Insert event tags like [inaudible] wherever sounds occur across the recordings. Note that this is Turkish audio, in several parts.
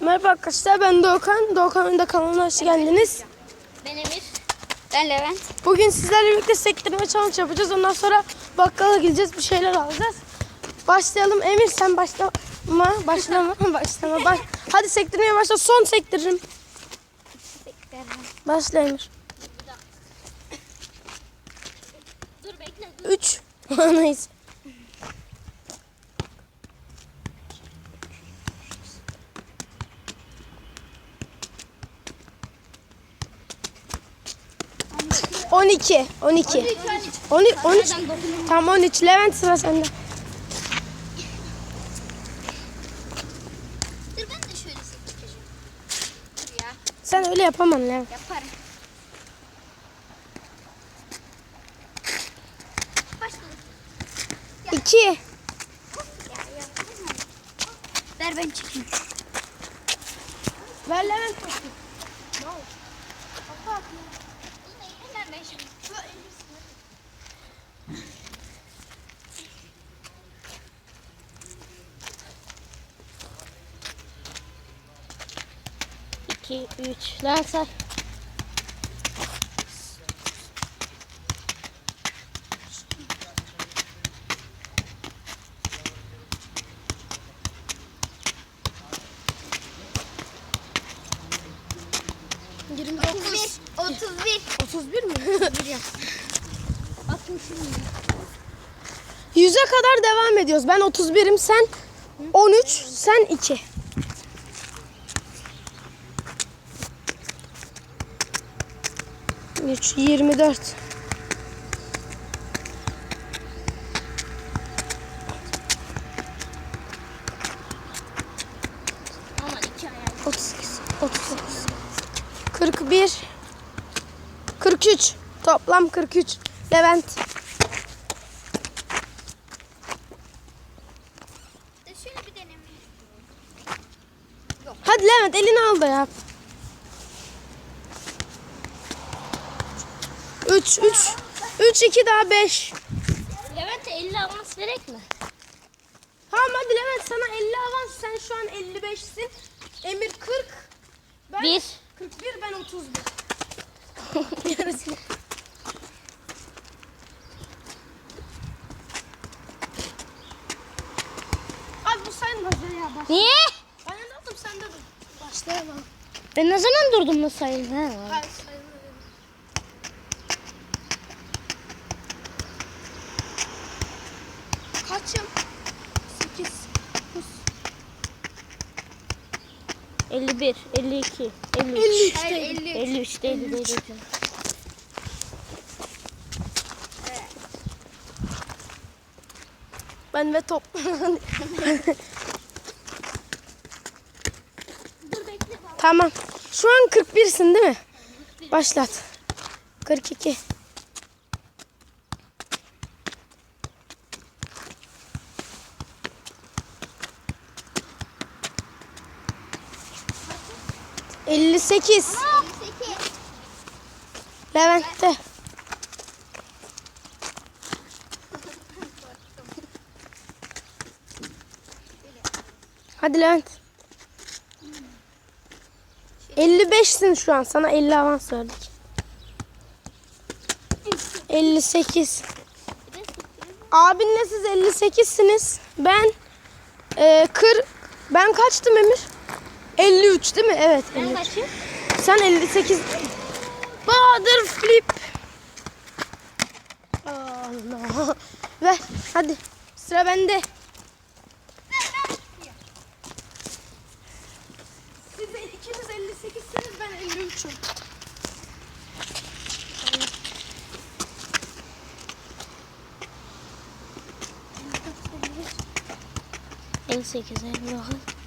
Merhaba arkadaşlar ben Doğukan. Doğukan'ın da kanalına hoş geldiniz. Ben Emir. Ben Levent. Bugün sizlerle birlikte sektirme challenge yapacağız. Ondan sonra bakkala gideceğiz bir şeyler alacağız. Başlayalım. Emir sen başlama. Başlama. [laughs] başlama. Baş... Hadi sektirmeye başla. Son sektiririm. Başla Emir. Dur bekle. Dur. 3. Neyse. On iki. On iki. On, on üç. Tamam on üç. Levent sıra sende. Dur ben de şöyle sektireceğim. Dur ya. Sen öyle yapamam Levent. Yaparım. İki. Ver ben çekeyim. Ver Levent. Hemen ben şimdi. İki, üç. Levent say. Yirmi dokuz. 31. Otuz bir mi? [laughs] Bakın şimdi. Yüze kadar devam ediyoruz. Ben 31'im sen 13 sen 2. Üç, 24. Aman iki ayağım. 38, 39, 41, 43. Toplam 43. Levent. Şöyle bir deneme. Hadi Levent elini al da yap. 3, 3, 3, 2 daha 5. Levent'e 50 avans verek mi? Tamam hadi Levent sana 50 avans. Sen şu an 55'sin. Emir 40. Ben Bir. 41 ben 31. Abi bu sayılmaz ya. Bak. Niye? Ben ne yaptım sen de dur. Başlayalım. Ben ne zaman durdum da sayın ha? Hayır 51, 52, 53. 53 Hayır, değil. 53 değil, değil, değil. Ben ve top. Tamam. Şu an 41'sin değil mi? Başlat. 42. Elli sekiz. 58. Levent'te. Hadi Levent. 55'sin şu an. Sana 50 avans verdik. 58. Abinle siz 58'siniz. Ben e, kır ben kaçtım Emir? 53 değil mi? Evet. Ben 53. kaçım? Sen 58. Bahadır flip. Allah. Ver hadi. Sıra bende. Siz de ikiniz 58'siniz ben 53'üm. 58, 59.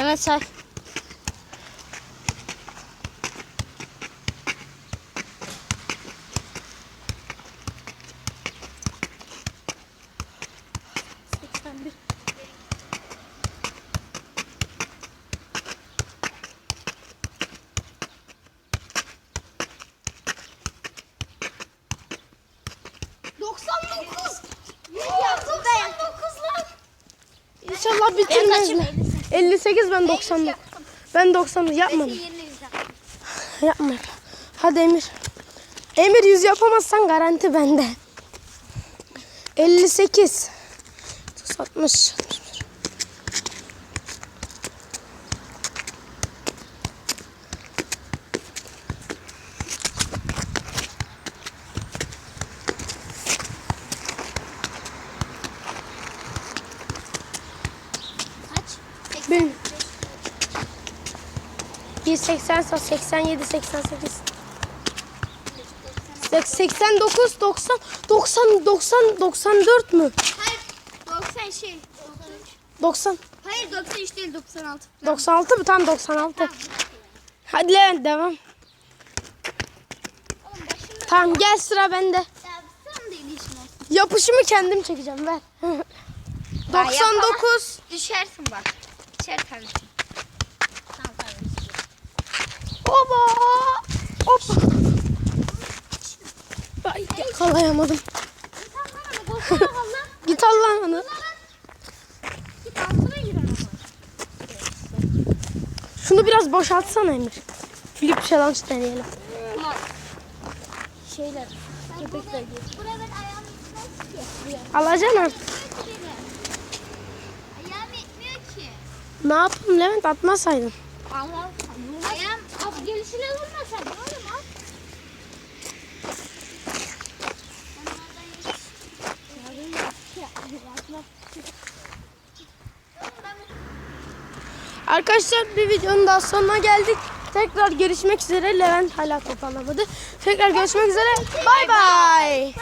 Demet say. İnşallah kaçım? 58. 58 ben 90. yaptım. Ben 90 Ben yapmadım. yaptım. [laughs] Yapma. Hadi Emir. Emir 100 yapamazsan garanti bende. 58. 60. 180 87 88 89 90 90 90 94 mü? Hayır. 90 şey. 90 Hayır 93 değil 96. 96 mı? Tam 96. Hadi Levent devam. Tamam gel sıra bende. Yapışımı kendim çekeceğim ver. [laughs] 99 Düşersin bak. Düşer tabii. Tamam tamam. Oba! Hoppa. Ay yakalayamadım. [laughs] Git gir ama. Şunu biraz boşaltsana Emir. Flip challenge deneyelim. Şeyler. Köpekler. Alacaksın artık. Ne yapayım Levent atmasaydın. Allah az gelişine vurmasaydın oğlum al. Arkadaşlar bir videonun daha sonuna geldik. Tekrar görüşmek üzere. Levent hala top alamadı. Tekrar görüşmek üzere. Bay bay.